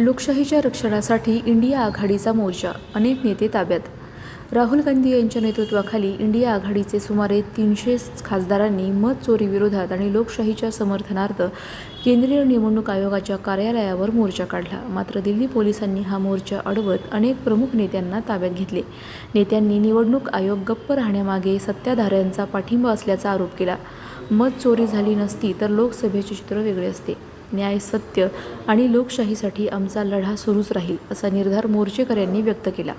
लोकशाहीच्या रक्षणासाठी इंडिया आघाडीचा मोर्चा अनेक नेते ताब्यात. राहुल गांधी यांच्या नेतृत्वाखाली इंडिया आघाडीचे सुमारे तीनशे खासदारांनी मत चोरीविरोधात आणि लोकशाहीच्या समर्थनार्थ केंद्रीय निवडणूक आयोगाच्या कार्यालयावर मोर्चा काढला. मात्र दिल्ली पोलिसांनी हा मोर्चा अडवत अनेक प्रमुख नेत्यांना ताब्यात घेतले. नेत्यांनी निवडणूक आयोग गप्प राहण्यामागे सत्ताधाऱ्यांचा पाठिंबा असल्याचा आरोप केला. मत चोरी झाली नसती तर लोकसभेचे चित्र वेगळे असते. न्याय सत्य आणि लोकशाहीसाठी आमचा लढा सुरूच राहील असा निर्धार मोर्चेकऱ्यांनी व्यक्त केला.